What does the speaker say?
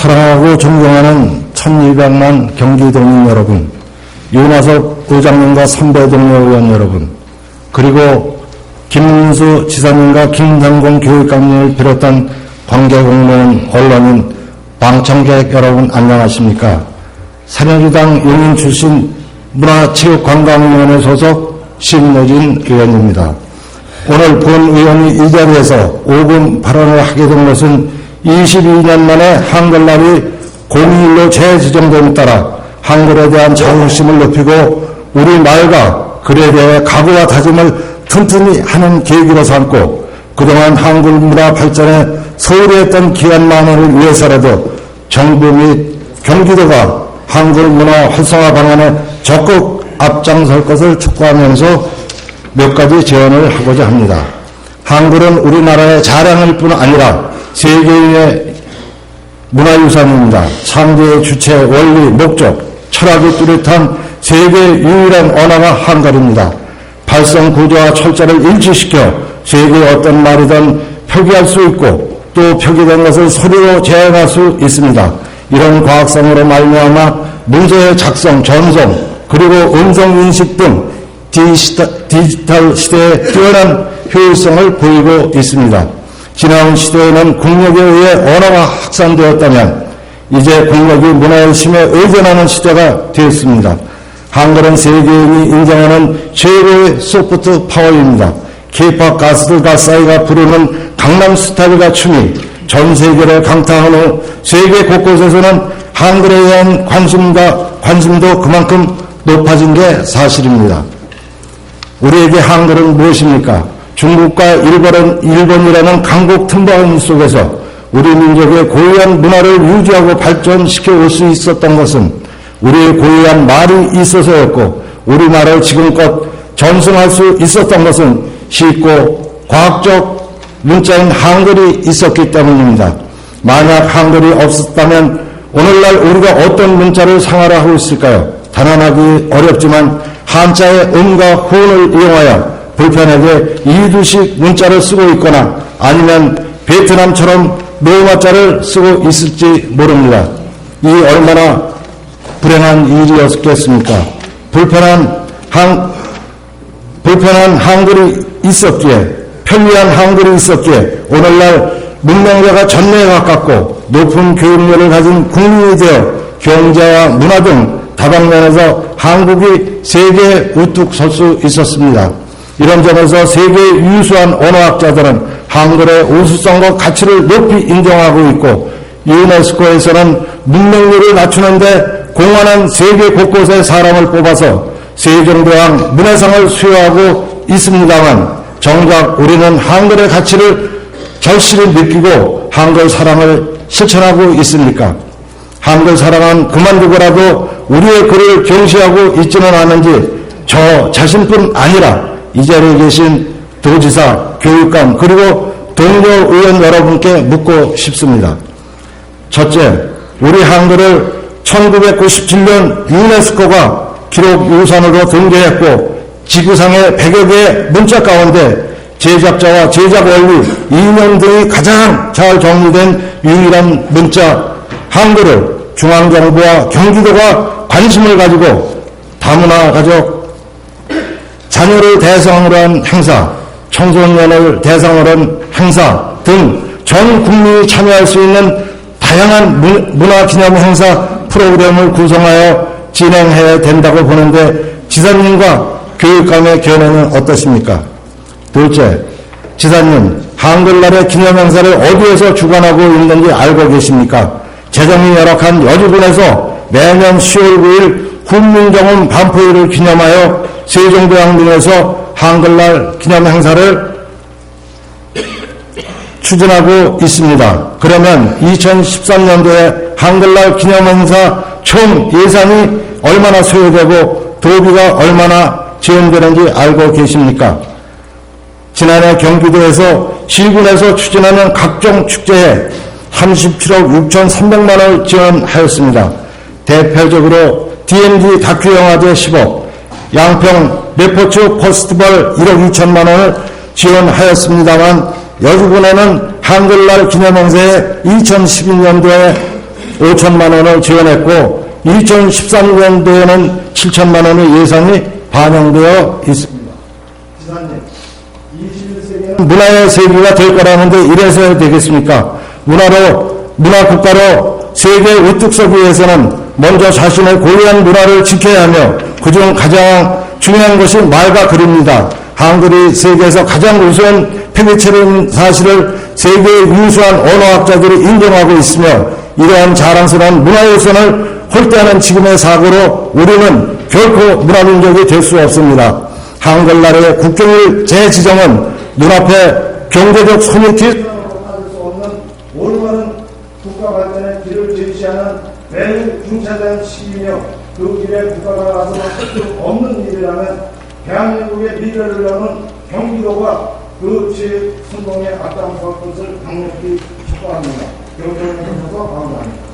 사랑하고 존경하는 1200만 경기도민 여러분, 윤화석 의장님과 선배 동료 의원 여러분, 그리고 김문수 지사님과 김상공 교육감님을 비롯한 관계공무원, 언론인, 방청객 여러분 안녕하십니까? 새누리당 용인 출신 문화체육관광위원회 소속 심노진 의원입니다. 오늘 본 의원이 이 자리에서 5분 발언을 하게 된 것은 22년 만에 한글날이 공휴일로 재지정됨에 따라 한글에 대한 자긍심을 높이고 우리 말과 글에 대해 각오와 다짐을 튼튼히 하는 계기로 삼고 그동안 한글 문화 발전에 소홀히 했던 귀한 만원을 위해서라도 정부 및 경기도가 한글 문화 활성화 방안에 적극 앞장설 것을 촉구하면서 몇 가지 제언을 하고자 합니다. 한글은 우리나라의 자랑일 뿐 아니라 세계의 문화유산입니다. 창조의 주체, 원리, 목적, 철학이 뚜렷한 세계 유일한 언어가 한글입니다. 발성 구조와 철자를 일치시켜 세계의 어떤 말이든 표기할 수 있고 또 표기된 것을 소리로 재현할 수 있습니다. 이런 과학성으로 말미암아 문서의 작성, 전송, 그리고 음성 인식 등 디지털 시대에 뛰어난 효율성을 보이고 있습니다. 지나온 시대에는 국력에 의해 언어가 확산되었다면 이제 국력이 문화의 힘에 의존하는 시대가 되었습니다. 한글은 세계인이 인정하는 최고의 소프트 파워입니다. 케이팝 가수들 가사이가 부르는 강남스타일과 춤이 전 세계를 강타한 후 세계 곳곳에서는 한글에 대한 관심과 관심도 그만큼 높아진 게 사실입니다. 우리에게 한글은 무엇입니까? 중국과 일본은, 일본이라는 강국 틈바원 속에서 우리 민족의 고유한 문화를 유지하고 발전시켜 올 수 있었던 것은 우리의 고유한 말이 있어서였고 우리나라를 지금껏 전승할 수 있었던 것은 쉽고 과학적 문자인 한글이 있었기 때문입니다. 만약 한글이 없었다면 오늘날 우리가 어떤 문자를 상하라하고 있을까요? 단언하기 어렵지만 한자의 음과 호을 이용하여 불편하게 이두식 문자를 쓰고 있거나 아니면 베트남처럼 로마자를 쓰고 있을지 모릅니다. 이 얼마나 불행한 일이었겠습니까? 불편한 한, 불편한 한글이 있었기에, 편리한 한글이 있었기에, 오늘날 문명자가 전례에 가깝고 높은 교육열을 가진 국민이 되어 경제와 문화 등 다방면에서 한국이 세계에 우뚝 설 수 있었습니다. 이런 점에서 세계 유수한 언어학자들은 한글의 우수성과 가치를 높이 인정하고 있고 유네스코에서는 문명률을 낮추는데 공헌한 세계 곳곳의 사람을 뽑아서 세종대왕 문화상을 수여하고 있습니다만 정작 우리는 한글의 가치를 절실히 느끼고 한글 사랑을 실천하고 있습니까? 한글 사랑은 그만두고라도 우리의 글을 경시하고 있지는 않은지 저 자신뿐 아니라 이 자리에 계신 도지사, 교육감 그리고 동료 의원 여러분께 묻고 싶습니다. 첫째, 우리 한글을 1997년 유네스코가 기록 유산으로 등재했고 지구상의 100여 개의 문자 가운데 제작자와 제작 원리, 이념 등이 가장 잘 정리된 유일한 문자 한글을 중앙정부와 경기도가 관심을 가지고 다문화 가족 자녀를 대상으로 한 행사, 청소년을 대상으로 한 행사 등 전 국민이 참여할 수 있는 다양한 문화기념 행사 프로그램을 구성하여 진행해야 된다고 보는데 지사님과 교육감의 견해는 어떠십니까? 둘째, 지사님, 한글날의 기념 행사를 어디에서 주관하고 있는지 알고 계십니까? 재정이 열악한 여주군에서 매년 10월 9일 훈민정음 반포일을 기념하여 세종대왕릉에서 한글날 기념 행사를 추진하고 있습니다. 그러면 2013년도에 한글날 기념 행사 총 예산이 얼마나 소요되고 도비가 얼마나 지원되는지 알고 계십니까? 지난해 경기도에서 시군에서 추진하는 각종 축제에 37억 6,300만 원을 지원하였습니다. 대표적으로 DMZ 다큐 영화제 10억, 양평 레포츠 포스트벌 1억 2천만 원을 지원하였습니다만 여주군에는 한글날 기념행사에 2012년도에 5천만 원을 지원했고 2013년도에는 7천만 원의 예산이 반영되어 있습니다. 21세기는 문화의 세계가 될 거라는데 이래서 되겠습니까? 문화로 문화 국가로 세계 우뚝 서기 위해서는 먼저 자신의 고유한 문화를 지켜야 하며 그중 가장 중요한 것이 말과 글입니다. 한글이 세계에서 가장 우수한 표기체인 사실을 세계의 유수한 언어학자들이 인정하고 있으며 이러한 자랑스러운 문화유산을 홀대하는 지금의 사고로 우리는 결코 문화민족이 될 수 없습니다. 한글나라의 국경일 재지정은 눈앞에 경제적 소멸티 올바른 국가 발전의 길을 제시하는 매우 중차대한 시기며 그 길에 국가가 나서서 할 수 없는 일이라면 대한민국의 미래를 여는 경기도가 그 지혜 성공에 앞장설 것을 강력히 촉구합니다. 해주셔서 감사합니다.